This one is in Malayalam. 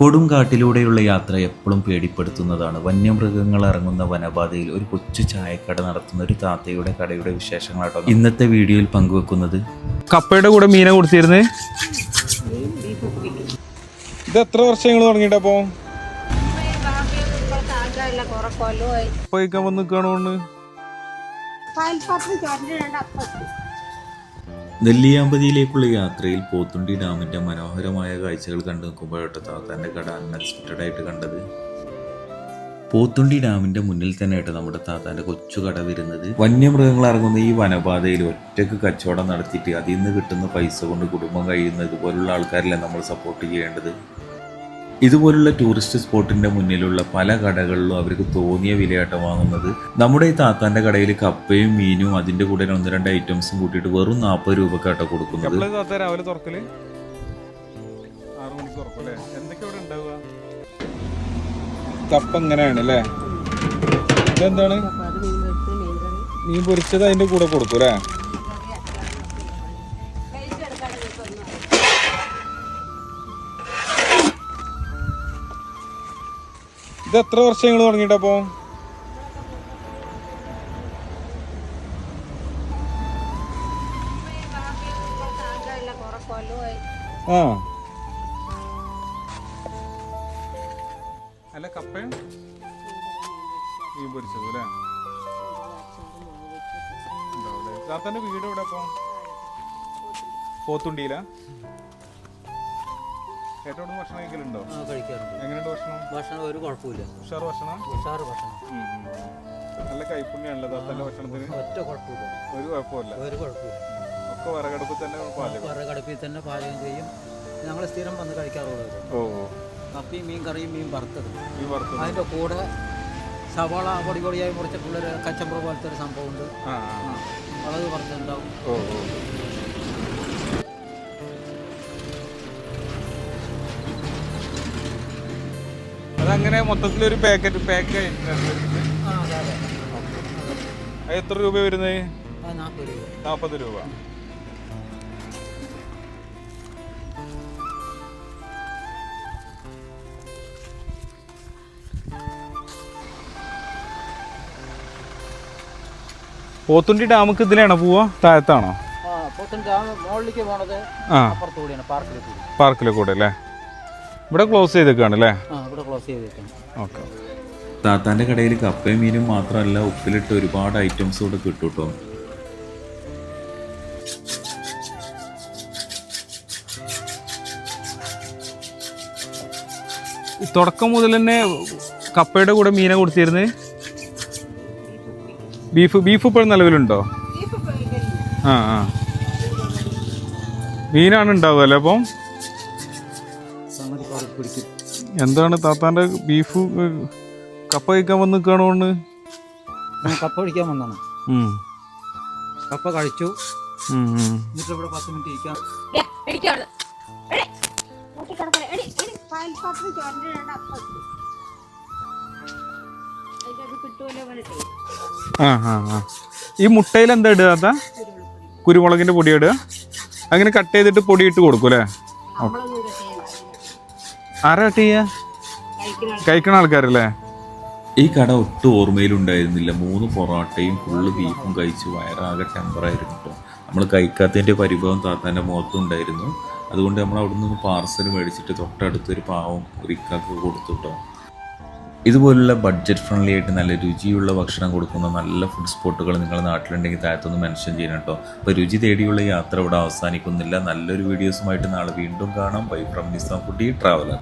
കൊടുങ്കാട്ടിലൂടെയുള്ള യാത്ര എപ്പോഴും പേടിപ്പെടുത്തുന്നതാണ്. വന്യമൃഗങ്ങൾ ഇറങ്ങുന്ന വനപാതയിൽ ഒരു കൊച്ചു ചായക്കട നടത്തുന്ന ഒരു താത്തയുടെ കടയുടെ വിശേഷങ്ങളാട്ടോ. ഇന്നത്തെ വീഡിയോയിൽ പങ്കുവെക്കുന്നത് കപ്പയുടെ കൂടെ മീനെ കൊടുത്തിരുന്നേ? ഇത് എത്ര തുടങ്ങിയിട്ടപ്പോ കുറെ കൊല്ലമായി കഴിക്കാൻ വന്ന് നിൽക്കണോണ്ട് നെല്ലിയാമ്പതിയിലേക്കുള്ള യാത്രയിൽ പോത്തുണ്ടി ഡാമിന്റെ മനോഹരമായ കാഴ്ചകൾ കണ്ടു നിൽക്കുമ്പോഴാട്ടോ താത്താന്റെ കട അൺഎക്സ്പെക്റ്റഡ് ആയിട്ട് കണ്ടത്. പോത്തുണ്ടി ഡാമിന്റെ മുന്നിൽ തന്നെ ആയിട്ട് നമ്മുടെ താത്താന്റെ കൊച്ചു കട വരുന്നത്. വന്യമൃഗങ്ങൾ ഇറങ്ങുന്ന ഈ വനപാതയിൽ ഒറ്റയ്ക്ക് കച്ചവടം നടത്തിയിട്ട് അതിൽ നിന്ന് കിട്ടുന്ന പൈസ കൊണ്ട് കുടുംബം കഴിയുന്ന ഇതുപോലുള്ള ആൾക്കാരല്ലേ നമ്മൾ സപ്പോർട്ട് ചെയ്യേണ്ടത്. ഇതുപോലുള്ള ടൂറിസ്റ്റ് സ്പോട്ടിന്റെ മുന്നിലുള്ള പല കടകളിലും അവർക്ക് തോന്നിയ വിലയാട്ടം വാങ്ങുന്നത് നമ്മുടെ ഈ താത്താന്റെ കടയിൽ കപ്പയും മീനും അതിന്റെ കൂടെ ഒന്ന് രണ്ട് ഐറ്റംസും കൂട്ടിയിട്ട് വെറും നാൽപ്പത് രൂപക്കാട്ടോ കൊടുക്കുന്നത്. രാവിലെ തുറക്കൽ? ആറു മണിക്ക് തുറക്കും എന്തൊക്കെ ഇവിടെ ഉണ്ടാവുക? കപ്പ ഇങ്ങനെയാണ് അല്ലേ? ഇതെന്താണ്? അത് മീൻ പൊരിച്ചത് അതിന്റെ കൂടെ കൊടുക്കും അല്ലേ? ഇത് എത്ര തുടങ്ങിയിട്ടപ്പോ ആഗ്രഹമില്ല കുറെ കൊല്ലമായി ആ. അല്ല കപ്പയും? മീൻ പൊരിച്ചത് അല്ലേ? താത്തന്റെ വീട് എവിടെ അപ്പൊ പോത്തുണ്ടിയില? ഏറ്റവും ഭക്ഷണം കഴിക്കലുണ്ടോ? ആ, കഴിക്കാറുണ്ട്. എങ്ങനെയുണ്ട് ഭക്ഷണം? ഭക്ഷണം ഒരു കുഴപ്പമില്ല. ഉഷാർ ഭക്ഷണം? ഉഷാറ് ഭക്ഷണം. ഉം, ഉം. നല്ല കൈപ്പുണ്യാണല്ലോ താത്തന്റെ ഭക്ഷണത്തിന്? ഒറ്റ കുഴപ്പമില്ല. ഒരു കുഴപ്പമില്ല. ഒരു കുഴപ്പമില്ല. ഒക്കെ വിറകടുപ്പിൽ തന്നെ പാചകം. തന്നെ പാചകം ചെയ്യും. ഞങ്ങൾ സ്ഥിരം വന്ന് കഴിക്കാറുള്ളത് ഓ ഓ. കപ്പിയും മീൻ കറിയും മീൻ വറുത്തതും. ഈ വറുത്തത്. അതിന്റെ കൂടെ സവാള പൊടി പൊടിയായി മുറിച്ചിട്ടുള്ളൊരു കച്ചമ്പറ പോലത്തെ ഒരു സംഭവമുണ്ട്. ആ ആ, മുളക് വറുത്തുണ്ടാവും ഓ ഓ. അതങ്ങനെ മൊത്തത്തിൽ ഒരു പാക്കറ്റ് പാക്ക് ആ അതെ അതെ. അത് എത്ര രൂപ വരുന്നത്? നാൽപ്പത് രൂപ. പോത്തുണ്ടി ഡാമുക്ക് ഇതിലാണോ പോവാ? താഴത്താണോ? പോത്തുണ്ടി ഡാം മുകളിലേക്ക് പോണത് പാർക്കിലെ കൂടെ അല്ലേ? ഇവിടെ ക്ലോസ് ചെയ്തേക്കാണ് അല്ലേ? ആ ഇവിടെ ക്ലോസ് ചെയ്തേക്കാണ്. ഓക്കെ താത്താന്റെ കടയിൽ കപ്പയും മീനും മാത്രമല്ല ഉപ്പിലിട്ട് ഒരുപാട് ഐറ്റംസ് കൂടെ കിട്ടും കേട്ടോ തുടക്കം മുതൽ തന്നെ കപ്പയുടെ കൂടെ മീനെ കൊടുത്തിരുന്നത് ബീഫ് ബീഫ് ഇപ്പോഴും നിലവിലുണ്ടോ? ആ ആ. മീനാണ് ഉണ്ടാവുക അല്ലേ അപ്പം? എന്താണ് താത്താന്റെ ബീഫ് കപ്പ കഴിക്കാൻ വന്ന് നിൽക്കണോണ്ട് ഞാൻ കപ്പ കഴിക്കാൻ വന്നാണ് കപ്പ കഴിച്ചു. എന്നിട്ട് ഇവിടെ പത്ത് മിനിറ്റ് ഇരിക്കാം. പാൽപ്പാത്രം ചോറിന്റെ അപ്പം. അതിന്റെ കിട്ടുമല്ലോ പറഞ്ഞിട്ടേ ആ ആ ആ. ഈ മുട്ടയിൽ എന്താ ഇടുക താത്ത? കുരുമുളകിന്റെ പൊടി ഇടുക? അങ്ങനെ കട്ട് ചെയ്തിട്ട് പൊടി ഇട്ട് കൊടുക്കും അല്ലേ? നമ്മളൊന്നും കിട്ടിയില്ല ആരാ കട്ട് കഴിക്കണ ആൾക്കാരല്ലേ? ഈ കട ഒട്ടും ഓർമ്മയിലുണ്ടായിരുന്നില്ല. മൂന്ന് പൊറോട്ടയും ഫുള്ള് ബീഫും കഴിച്ച് വയറാകെ ടെമ്പറായിരുന്നു കേട്ടോ നമ്മൾ കഴിക്കാത്തതിന്റെ പരിഭവം താത്താന്റെ മുഖത്തുണ്ടായിരുന്നു അതുകൊണ്ട് നമ്മൾ അവിടെ നിന്ന് പാർസൽ മേടിച്ചിട്ട് തൊട്ടടുത്തൊരു പാവം ഒരു ഇക്കാക്ക് കൊടുത്തു കേട്ടോ ഇതുപോലുള്ള ബഡ്ജറ്റ് ഫ്രണ്ട്ലി ആയിട്ട് നല്ല രുചിയുള്ള ഭക്ഷണം കൊടുക്കുന്ന നല്ല ഫുഡ് സ്പോട്ടുകൾ നിങ്ങളുടെ നാട്ടിലുണ്ടെങ്കിൽ താഴത്തൊന്ന് മെൻഷൻ ചെയ്യണം കേട്ടോ അപ്പോൾ രുചി തേടിയുള്ള യാത്ര ഇവിടെ അവസാനിക്കുന്നില്ല. നല്ലൊരു വീഡിയോസുമായിട്ട് നാളെ വീണ്ടും കാണാം. Bye from Nizam foodie traveller